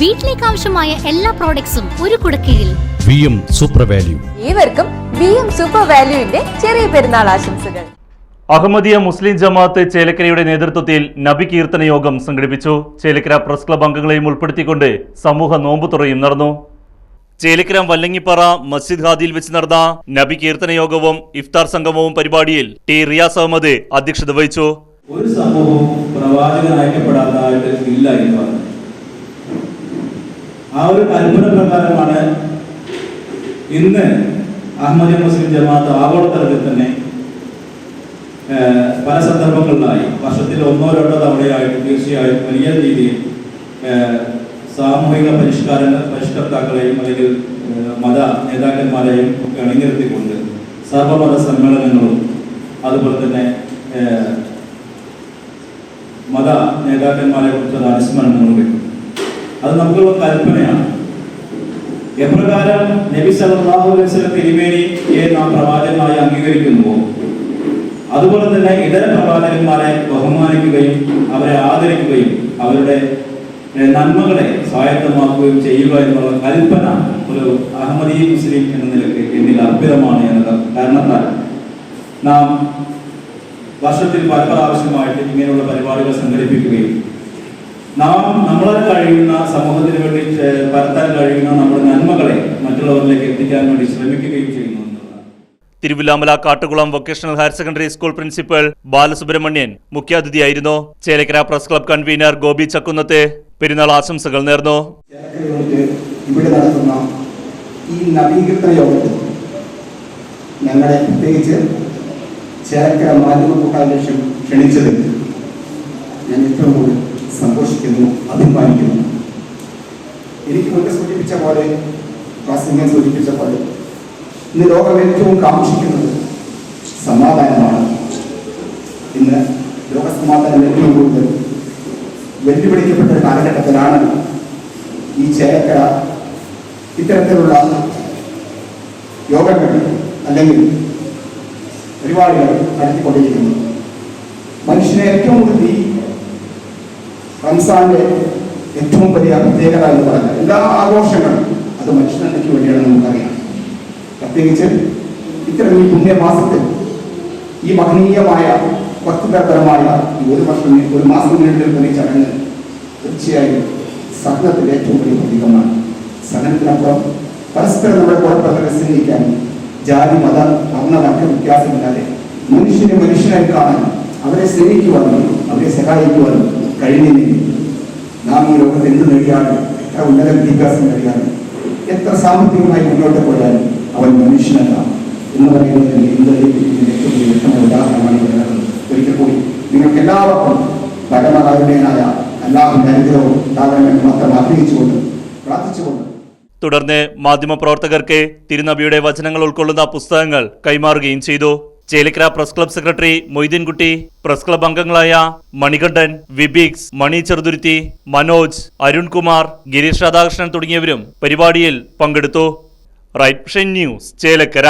വീട്ടിലേക്ക് ആവശ്യമായ എല്ലാ പ്രോഡക്ട്സും ഒരു കുടക്കീഴിൽ. വി എം സൂപ്പർ വാല്യൂ ഏവർക്കും വി എം സൂപ്പർ വാല്യൂവിന്റെ ചെറിയ പെരുന്നാൾ ആശംസകൾ. അഹമ്മദിയ മുസ്ലിം ജമാഅത്ത് ചേലക്കരയുടെ നേതൃത്വത്തിൽ നബി കീർത്തന യോഗം സംഘടിപ്പിച്ചു. ചേലക്കര പ്രസ് ക്ലബ് അംഗങ്ങളെയും ഉൾപ്പെടുത്തിക്കൊണ്ട് സമൂഹ നോമ്പുതുറയും നടന്നു. ചേലക്കര വല്ലങ്ങിപ്പാറ മസ്ജിദ് ഹാദിയിൽ വെച്ച് നടന്ന നബി കീർത്തന യോഗവും ഇഫ്താർ സംഗമവും പരിപാടിയിൽ ടി റിയാസ് അഹമ്മദ് അധ്യക്ഷത വഹിച്ചു. ഒരു സമൂഹവും പ്രവാചകൻ അയക്കപ്പെടാത്തതായിട്ട് ഇല്ല എന്ന് പറഞ്ഞു ആ ഒരു കൽപ്പന പ്രകാരമാണ് ഇന്ന് അഹമ്മദ് മുസ്ലിം ജമാഅത്ത് ആഗോളതലത്തിൽ തന്നെ പല സന്ദർഭങ്ങളിലായി വർഷത്തിൽ ഒന്നോ രണ്ടോ തവണയായിട്ട് തീർച്ചയായും വലിയ രീതിയിൽ സാമൂഹിക പരിഷ്കാര പരിഷ്കർത്താക്കളെയും അല്ലെങ്കിൽ മത നേതാക്കന്മാരെയും ഒക്കെ അണിനിരത്തിക്കൊണ്ട് സർവമത സമ്മേളനങ്ങളും അതുപോലെ തന്നെ മത നേതാക്കന്മാരെ കുറിച്ചുള്ള അനുസ്മരണങ്ങളും വെക്കും അത് നമുക്കുള്ള കൽപ്പനയാണ്. എപ്രകാരം നബി സല്ലല്ലാഹു അലൈഹി വസല്ലം തിരുമേനിയെ നാം പ്രവാചകനായി അംഗീകരിക്കുന്നുവോ? അതുപോലെ തന്നെ ഇതര പ്രവാചകന്മാരെ ബഹുമാനിക്കുകയും അവരെ ആദരിക്കുകയും അവരുടെ നന്മകളെ സ്വായത്തമാക്കുകയും ചെയ്യുക എന്നുള്ള കൽപ്പന ഒരു അഹമ്മദീ മുസ്ലിം എന്ന നിലയ്ക്ക് എന്നിൽ അർപ്പിതമാണ് എന്നത് കാരണത്താൽ നാം വർഷത്തിൽ പല പ്രാവശ്യമായിട്ട് ഇങ്ങനെയുള്ള പരിപാടികൾ സംഘടിപ്പിക്കുകയും നാം നമ്മളാൽ കഴിയുന്ന സമൂഹത്തിന് വേണ്ടി പരത്താൻ കഴിയുന്ന നമ്മുടെ നന്മകളെ മറ്റുള്ളവരിലേക്ക് എത്തിക്കാൻ വേണ്ടി ശ്രമിക്കുകയും ചെയ്യുന്നു Thiruvilwamala Kattukulam vocational higher secondary school principal Balasubramanian മുഖ്യാതിഥിയായിരുന്നു. Chelakkara press club convener Gopi ചക്കുന്നത്തെ Perunnal ആശംസകൾ നേർന്നു. ഇവിടെ നടത്തുന്ന ഈ നവീകൃത യോഗത്തിൽ ഞങ്ങളെ പ്രത്യേകിച്ച് ചേലക്കര മാധ്യമ കൂട്ടാധ്യക്ഷൻ ക്ഷണിച്ചതിൽ ഞാൻ ഏറ്റവും കൂടുതൽ സന്തോഷിക്കുന്നു അഭിമാനിക്കുന്നു. എനിക്ക് മുന്നേ സൂചിപ്പിച്ച പോലെ പ്രാസംഗം സൂചിപ്പിച്ച പോലെ ഇന്ന് ലോകം ഏറ്റവും കാക്ഷിക്കുന്നത് സമാധാനമാണ്. ഇന്ന് ലോകസമാധാനം ഏറ്റവും കൂടുതൽ വെല്ലുവിളിക്കപ്പെട്ട കാലഘട്ടത്തിലാണ് ഈ ചേക്കര ഇത്തരത്തിലുള്ള യോഗങ്ങൾ അല്ലെങ്കിൽ പരിപാടികൾ നടത്തിക്കൊണ്ടിരിക്കുന്നത്. മനുഷ്യനെ ഏറ്റവും കൂടുതൽ റംസാന്റെ ഏറ്റവും വലിയ പ്രത്യേകത എന്ന് പറഞ്ഞാൽ എല്ലാ ആഘോഷങ്ങളും അത് മനുഷ്യനന്മയ്ക്ക് വേണ്ടിയാണ് നമുക്കറിയാം. പ്രത്യേകിച്ച് ഇത്തരം ഈ പുണ്യമാസത്തിൽ ഈ മഹനീയമായ ഭക്തിപരമായ ഈ ഒരു വർഷം ഒരു മാസം നീണ്ടു നിൽക്കുന്ന ഈ ചടങ്ങ് തീർച്ചയായും സഹനത്തിന്റെ ഏറ്റവും വലിയ പ്രതീകമാണ്. സഹനത്തിനപ്പുറം പരസ്പരം നമ്മുടെ കുഴപ്പങ്ങളെ സ്നേഹിക്കാനും ജാതി മത വർണ വർഗ വ്യത്യാസമില്ലാതെ മനുഷ്യനെ മനുഷ്യനായി കാണാനും അവരെ സ്നേഹിക്കുവാനും അവരെ സഹായിക്കുവാനും കഴിയുന്നില്ല നാം ഈ ലോകത്ത് എന്ത് എത്ര ഉന്നത വിദ്യാഭ്യാസം നേടിയാലും എത്ര സാമ്പത്തികമായി മുന്നോട്ട് അവൻ മനുഷ്യനല്ല എന്ന് പറയുന്നതിന് ഏറ്റവും വ്യക്തമായ ഉദാഹരണമാണ് ഇവിടെ ഒരിക്കൽ കൂടി നിങ്ങൾക്ക് എല്ലാവർക്കും പരമകാരുണ്യനായ അല്ലാഹുവിന്റെ അനുഗ്രഹവും താരങ്ങൾ മാത്രം ആഗ്രഹിച്ചുകൊണ്ട് പ്രാർത്ഥിച്ചുകൊണ്ട്. തുടർന്ന് മാധ്യമപ്രവർത്തകർക്ക് തിരുനബിയുടെ വചനങ്ങൾ ഉൾക്കൊള്ളുന്ന പുസ്തകങ്ങൾ കൈമാറുകയും ചെയ്തു. Chelakkara press club secretary Moideenkutty press club അംഗങ്ങളായ മണികണ്ഠൻ വിബിക്സ് മണി ചെറുതുരുത്തി മനോജ് അരുൺകുമാർ ഗിരീഷ് രാധാകൃഷ്ണൻ തുടങ്ങിയവരും പരിപാടിയിൽ പങ്കെടുത്തു. Right news Chelakkara.